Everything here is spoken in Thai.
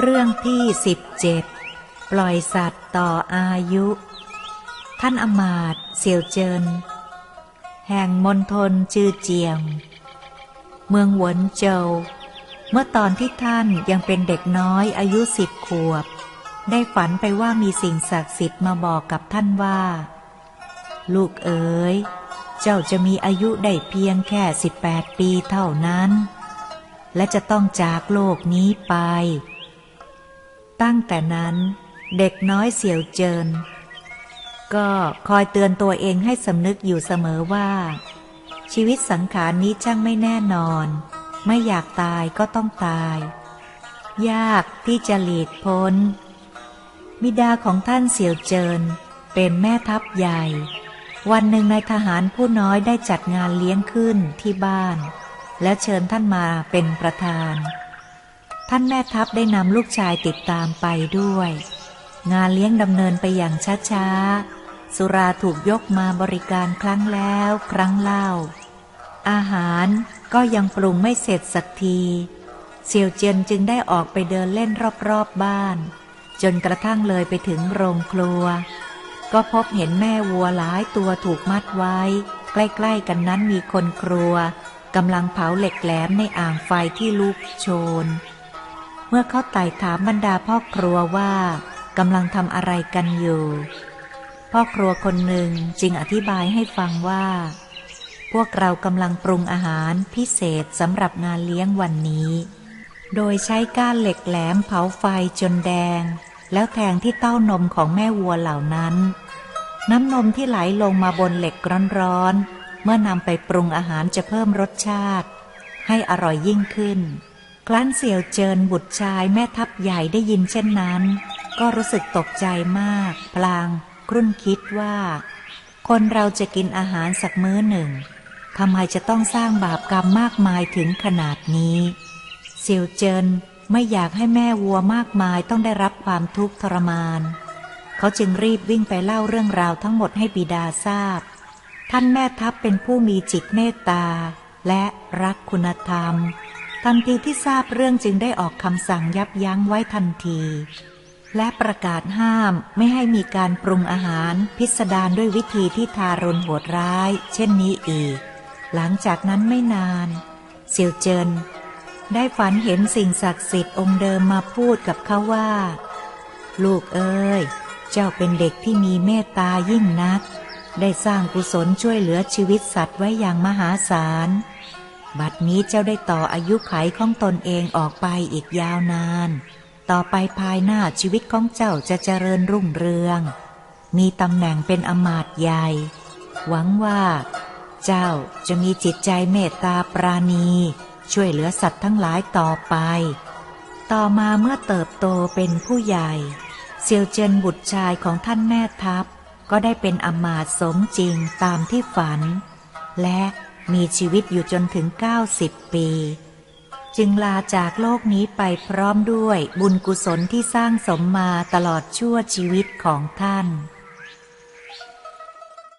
เรื่องที่สิบเจ็ดปล่อยสัตว์ต่ออายุ ท่านอมาตย์เสี่ยวเจิน แห่งมณฑลจือเจียง เมืองหวนเจาเมื่อตอนที่ท่านยังเป็นเด็กน้อยอายุสิบขวบ ได้ฝันไปว่ามีสิ่งศักดิ์สิทธิ์มาบอกกับท่านว่า ลูกเอ๋ย เจ้าจะมีอายุได้เพียงแค่สิบแปดปีเท่านั้น และจะต้องจากโลกนี้ไป ตั้งแต่นั้นเด็กน้อยเสี่ยวเจิน ก็คอยเตือนตัวเองให้สำนึกอยู่เสมอว่า ชีวิตสังขารนี้ช่างไม่แน่นอน ไม่อยากตายก็ต้องตาย ยากที่จะหลีกพ้นบิดาของท่านเสี่ยวเจิน เป็นแม่ทัพใหญ่ วันหนึ่งนายทหารผู้น้อยได้จัดงานเลี้ยงขึ้นที่บ้าน แล้วเชิญท่านมาเป็นประธาน ท่านแม่ทัพได้นำลูกชายติดตามไปด้วย งานเลี้ยงดำเนินไปอย่างช้าๆ สุราถูกยกมาบริการครั้งแล้วครั้งเล่า อาหารก็ยังปรุงไม่เสร็จสักทีเซียวเจียนจึงได้ออกไปเดินเล่นรอบๆบบ้าน จนกระทั่งเลยไปถึงโรงครัว ก็พบเห็นแม่วัวหลายตัวถูกมัดไว้ ใกล้ๆกันนั้นมีคนครัวกำลังเผาเหล็กแหลมในอ่างไฟที่ลุกโชน เมื่อเขาไต่ถามบรรดาพ่อครัวว่ากำลังทำอะไรกันอยู่ พ่อครัวคนหนึ่งจึงอธิบายให้ฟังว่า พวกเรากำลังปรุงอาหารพิเศษสำหรับงานเลี้ยงวันนี้ โดยใช้ก้านเหล็กแหลมเผาไฟจนแดง แล้วแทงที่เต้านมของแม่วัวเหล่านั้น น้ำนมที่ไหลลงมาบนเหล็กร้อนๆเมื่อนำไปปรุงอาหารจะเพิ่มรสชาติ ให้อร่อยยิ่งขึ้น ครั้นเสี่ยวเจินบุตรชายแม่ทัพใหญ่ได้ยินเช่นนั้น ก็รู้สึกตกใจมาก พลางครุ่นคิดว่า คนเราจะกินอาหารสักมื้อหนึ่งทำไมจะต้องสร้างบาปกรรมมากมายถึงขนาดนี้ เสี่ยวเจินไม่อยากให้แม่วัวมากมายต้องได้รับความทุกข์ทรมาน เขาจึงรีบวิ่งไปเล่าเรื่องราวทั้งหมดให้บิดาทราบ ท่านแม่ทัพเป็นผู้มีจิตเมตตาและรักคุณธรรม ทันทีที่ทราบเรื่องจึงได้ออกคำสั่งยับยั้งไว้ทันที และประกาศห้ามไม่ให้มีการปรุงอาหาร พิสดารด้วยวิธีที่ทารุณโหดร้าย เช่นนี้อีก หลังจากนั้นไม่นานเซียวเจินได้ฝันเห็นสิ่งศักดิ์สิทธิ์องค์เดิมมาพูดกับเขาว่า ลูกเอ้ย เจ้าเป็นเด็กที่มีเมตตายิ่งนัก ได้สร้างกุศลช่วยเหลือชีวิตสัตว์ไว้อย่างมหาศาล บัดนี้เจ้าได้ต่ออายุไขของตนเองออกไปอีกยาวนาน ต่อไปภายหน้าชีวิตของเจ้าจะเจริญรุ่งเรือง มีตำแหน่งเป็นอมาตย์ใหญ่ หวังว่า เจ้าจะมีจิตใจเมตตาปราณี ช่วยเหลือสัตว์ทั้งหลายต่อไป ต่อมาเมื่อเติบโตเป็นผู้ใหญ่ เซียวเจินบุตรชายของท่านแม่ทัพ ก็ได้เป็นอมาตย์สมจริงตามที่ฝัน และ มีชีวิตอยู่จนถึง 90 ปี จึงลาจากโลกนี้ไปพร้อมด้วยบุญกุศลที่สร้างสมมาตลอดชั่วชีวิตของท่าน